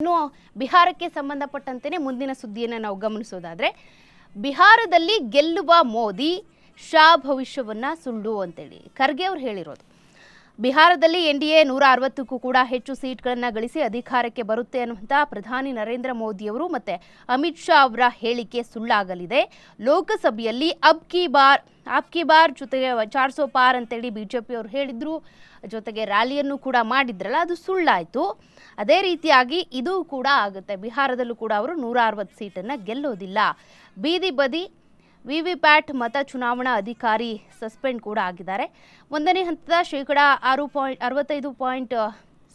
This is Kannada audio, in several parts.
ಇನ್ನು ಬಿಹಾರಕ್ಕೆ ಸಂಬಂಧಪಟ್ಟಂತೆಯೇ ಮುಂದಿನ ಸುದ್ದಿಯನ್ನು ನಾವು ಗಮನಿಸೋದಾದ್ರೆ, ಬಿಹಾರದಲ್ಲಿ ಗೆಲ್ಲುವ ಮೋದಿ, ಶಾ ಭವಿಷ್ಯವನ್ನ ಸುಳ್ಳು ಅಂತೇಳಿ ಖರ್ಗೆ ಅವ್ರು ಹೇಳಿರೋದು. ಬಿಹಾರದಲ್ಲಿ ಎನ್ಡಿಎ ನೂರ ಅರವತ್ತಕ್ಕೂ ಕೂಡ ಹೆಚ್ಚು ಸೀಟ್ಗಳನ್ನು ಗಳಿಸಿ ಅಧಿಕಾರಕ್ಕೆ ಬರುತ್ತೆ ಅನ್ನುವಂಥ ಪ್ರಧಾನಿ ನರೇಂದ್ರ ಮೋದಿಯವರು ಮತ್ತೆ ಅಮಿತ್ ಶಾ ಅವರ ಹೇಳಿಕೆ ಸುಳ್ಳಾಗಲಿದೆ. ಲೋಕಸಭೆಯಲ್ಲಿ ಅಬ್ ಕಿ ಬಾರ್ ಆಪ್ ಕಿ ಬಾರ್ ಜೊತೆಗೆ ಚಾರ್ ಸೋ ಪಾರ್ ಅಂತೇಳಿ ಬಿ ಜೆ ಅವರು ಹೇಳಿದ್ರು. ಜೊತೆಗೆ ರ್ಯಾಲಿಯನ್ನು ಕೂಡ ಮಾಡಿದ್ರಲ್ಲ, ಅದು ಸುಳ್ಳಾಯಿತು. ಅದೇ ರೀತಿಯಾಗಿ ಇದು ಕೂಡ ಆಗುತ್ತೆ. ಬಿಹಾರದಲ್ಲೂ ಕೂಡ ಅವರು ನೂರ ಅರವತ್ತು ಸೀಟನ್ನು ಗೆಲ್ಲೋದಿಲ್ಲ. ಬೀದಿ ಬದಿ ವಿ ವಿ ಪ್ಯಾಟ್ ಮತ ಚುನಾವಣಾ ಅಧಿಕಾರಿ ಸಸ್ಪೆಂಡ್ ಕೂಡ ಆಗಿದ್ದಾರೆ. ಒಂದನೇ ಹಂತದ ಶೇಕಡ ಆರು ಪಾಯಿಂಟ್ ಅರವತ್ತೈದು ಪಾಯಿಂಟ್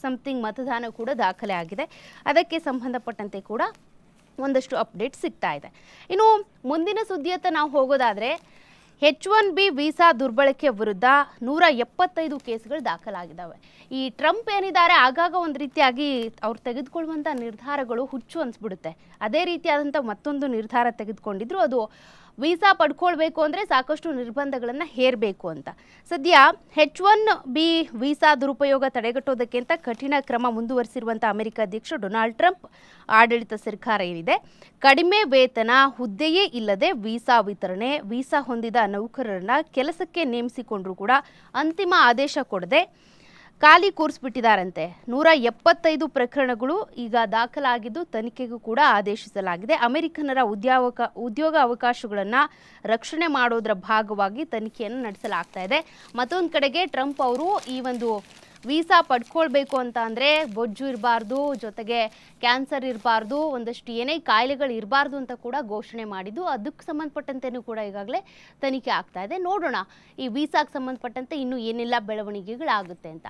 ಸಮಥಿಂಗ್ ಮತದಾನ ಕೂಡ ದಾಖಲೆ ಆಗಿದೆ. ಅದಕ್ಕೆ ಸಂಬಂಧಪಟ್ಟಂತೆ ಕೂಡ ಒಂದಷ್ಟು ಅಪ್ಡೇಟ್ ಸಿಗ್ತಾ ಇದೆ. ಇನ್ನು ಮುಂದಿನ ಸುದ್ದಿಯತ್ತ ನಾವು ಹೋಗೋದಾದರೆ ಹೆಚ್ ಒನ್ ಬಿ ವೀಸಾ ದುರ್ಬಳಕೆ ವಿರುದ್ಧ ನೂರ ಎಪ್ಪತ್ತೈದು ಕೇಸ್ಗಳು ದಾಖಲಾಗಿದ್ದಾವೆ. ಈ ಟ್ರಂಪ್ ಏನಿದ್ದಾರೆ, ಆಗಾಗ ಒಂದು ರೀತಿಯಾಗಿ ಅವ್ರು ತೆಗೆದುಕೊಳ್ಳುವಂಥ ನಿರ್ಧಾರಗಳು ಹುಚ್ಚು ಅನಿಸ್ಬಿಡುತ್ತೆ. ಅದೇ ರೀತಿಯಾದಂಥ ಮತ್ತೊಂದು ನಿರ್ಧಾರ ತೆಗೆದುಕೊಂಡಿದ್ರು. ಅದು ವೀಸಾ ಪಡ್ಕೊಳ್ಬೇಕು ಅಂದರೆ ಸಾಕಷ್ಟು ನಿರ್ಬಂಧಗಳನ್ನು ಹೇರಬೇಕು ಅಂತ. ಸದ್ಯ ಹೆಚ್ ಒನ್ ಬಿ ವೀಸಾ ದುರುಪಯೋಗ ತಡೆಗಟ್ಟೋದಕ್ಕೆ ಅಂತ ಕಠಿಣ ಕ್ರಮ ಮುಂದುವರಿಸಿರುವಂಥ ಅಮೆರಿಕ ಅಧ್ಯಕ್ಷ ಡೊನಾಲ್ಡ್ ಟ್ರಂಪ್ ಆಡಳಿತ ಸರ್ಕಾರ ಏನಿದೆ? ಕಡಿಮೆ ವೇತನ, ಹುದ್ದೆಯೇ ಇಲ್ಲದೆ ವೀಸಾ ವಿತರಣೆ, ವೀಸಾ ಹೊಂದಿದ ನೌಕರರನ್ನ ಕೆಲಸಕ್ಕೆ ನೇಮಿಸಿಕೊಂಡರೂ ಕೂಡ ಅಂತಿಮ ಆದೇಶ ಕೊಡದೆ ಖಾಲಿ ಕೂರಿಸ್ಬಿಟ್ಟಿದ್ದಾರಂತೆ ನೂರ ಎಪ್ಪತ್ತೈದು ಪ್ರಕರಣಗಳು ಈಗ ದಾಖಲಾಗಿದ್ದು ತನಿಖೆಗೂ ಕೂಡ ಆದೇಶಿಸಲಾಗಿದೆ. ಅಮೆರಿಕನ್ನರ ಉದ್ಯೋಗ ಉದ್ಯೋಗ ಅವಕಾಶಗಳನ್ನು ರಕ್ಷಣೆ ಮಾಡೋದರ ಭಾಗವಾಗಿ ತನಿಖೆಯನ್ನು ನಡೆಸಲಾಗ್ತಾ ಇದೆ. ಮತ್ತೊಂದು ಕಡೆಗೆ ಟ್ರಂಪ್ ಅವರು ಈ ಒಂದು ವೀಸಾ ಪಡ್ಕೊಳ್ಬೇಕು ಅಂತ ಅಂದರೆ ಬೊಜ್ಜು ಇರಬಾರ್ದು, ಜೊತೆಗೆ ಕ್ಯಾನ್ಸರ್ ಇರಬಾರ್ದು, ಒಂದಷ್ಟು ಏನೇ ಕಾಯಿಲೆಗಳು ಇರಬಾರ್ದು ಅಂತ ಕೂಡ ಘೋಷಣೆ ಮಾಡಿದ್ದು. ಅದಕ್ಕೆ ಸಂಬಂಧಪಟ್ಟಂತೆಯೂ ಕೂಡ ಈಗಾಗಲೇ ತನಿಖೆ ಆಗ್ತಾ ಇದೆ. ನೋಡೋಣ ಈ ವೀಸಾಗೆ ಸಂಬಂಧಪಟ್ಟಂತೆ ಇನ್ನೂ ಏನೆಲ್ಲ ಬೆಳವಣಿಗೆಗಳಾಗುತ್ತೆ ಅಂತ.